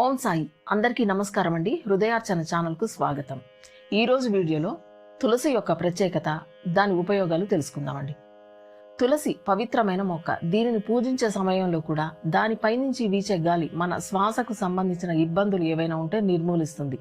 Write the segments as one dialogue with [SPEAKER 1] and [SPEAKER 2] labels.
[SPEAKER 1] ఓం సాయి. అందరికీ నమస్కారం అండి. హృదయార్చన ఛానల్కు స్వాగతం. ఈరోజు వీడియోలో తులసి యొక్క ప్రత్యేకత దాని ఉపయోగాలు తెలుసుకుందామండి. తులసి పవిత్రమైన మొక్క. దీనిని పూజించే సమయంలో కూడా దానిపైనుంచి వీచే గాలి మన శ్వాసకు సంబంధించిన ఇబ్బందులు ఏవైనా ఉంటే నిర్మూలిస్తుంది.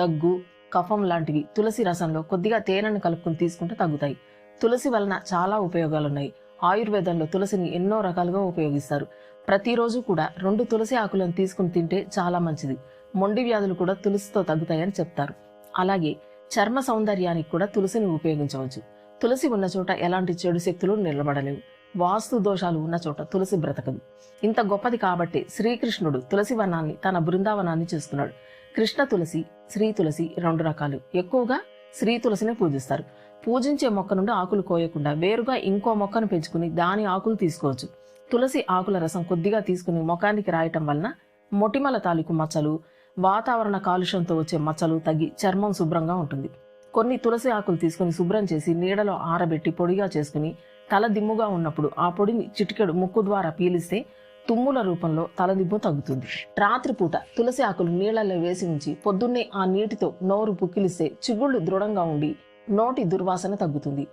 [SPEAKER 1] దగ్గు కఫం లాంటివి తులసి రసంలో కొద్దిగా తేనెను కలుపుకొని తీసుకుంటే తగ్గుతాయి. తులసి వలన చాలా ఉపయోగాలున్నాయి. ఆయుర్వేదంలో తులసిని ఎన్నో రకాలుగా ఉపయోగిస్తారు. ప్రతిరోజు కూడా రెండు తులసి ఆకులను తీసుకుని తింటే చాలా మంచిది. మొండి వ్యాధులు కూడా తులసితో తగ్గుతాయని చెప్తారు. అలాగే చర్మ సౌందర్యానికి కూడా తులసిని ఉపయోగించవచ్చు. తులసి ఉన్న చోట ఎలాంటి చెడు శక్తులు నిలబడలేవు. వాస్తు దోషాలు ఉన్న చోట తులసి బ్రతకదు. ఇంత గొప్పది కాబట్టి శ్రీకృష్ణుడు తులసి వనాన్ని తన బృందావనాన్ని చేసుకున్నాడు కృష్ణ తులసి శ్రీ తులసి రెండు రకాలు. ఎక్కువగా శ్రీ తులసిని పూజిస్తారు. పూజించే మొక్క నుండి ఆకులు కోయకుండా వేరుగా ఇంకో మొక్కను పెంచుకుని దాని ఆకులు తీసుకోవచ్చు. తులసి ఆకుల రసం కొద్దిగా తీసుకుని ముఖానికి రాయటం వలన మొటిమల తాలూకు మచ్చలు వాతావరణ కాలుష్యంతో వచ్చే మచ్చలు తగ్గి చర్మం శుభ్రంగా ఉంటుంది. కొన్ని తులసి ఆకులు తీసుకుని శుభ్రం చేసి నీడలో ఆరబెట్టి పొడిగా చేసుకుని తల దిమ్ముగా ఉన్నప్పుడు ఆ పొడిని చిటికెడు ముక్కు ద్వారా పీలిస్తే తుమ్ముల రూపంలో తలదిబ్బు తగ్గుతుంది. రాత్రిపూట తులసి ఆకులు నీళ్ళలో వేసి ఉంచి పొద్దున్నే ఆ నీటితో నోరు పుక్కిలిస్తే చిగుళ్ళు దృఢంగా ఉండి నోటి దుర్వాసన తగ్గుతుంది.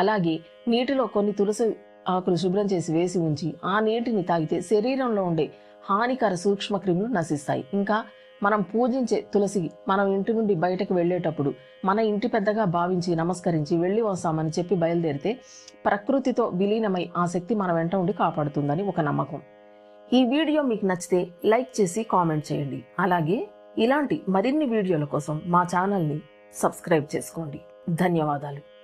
[SPEAKER 1] అలాగే నీటిలో కొన్ని తులసి ఆకులు శుభ్రం చేసి వేసి ఉంచి ఆ నీటిని తాగితే శరీరంలో ఉండే హానికర సూక్ష్మ క్రిములు నశిస్తాయి. ఇంకా మనం పూజించే తులసి మనం ఇంటి నుండి బయటకు వెళ్ళేటప్పుడు మన ఇంటి పెద్దగా భావించి నమస్కరించి వెళ్ళి వస్తామని చెప్పి బయలుదేరితే ప్రకృతితో విలీనమై ఆ శక్తి మన వెంట ఉండి కాపాడుతుందని ఒక నమ్మకం. ఈ వీడియో మీకు నచ్చితే లైక్ చేసి కామెంట్ చేయండి. అలాగే ఇలాంటి మరిన్ని వీడియోల కోసం మా ఛానల్ని సబ్స్క్రైబ్ చేసుకోండి. ధన్యవాదాలు.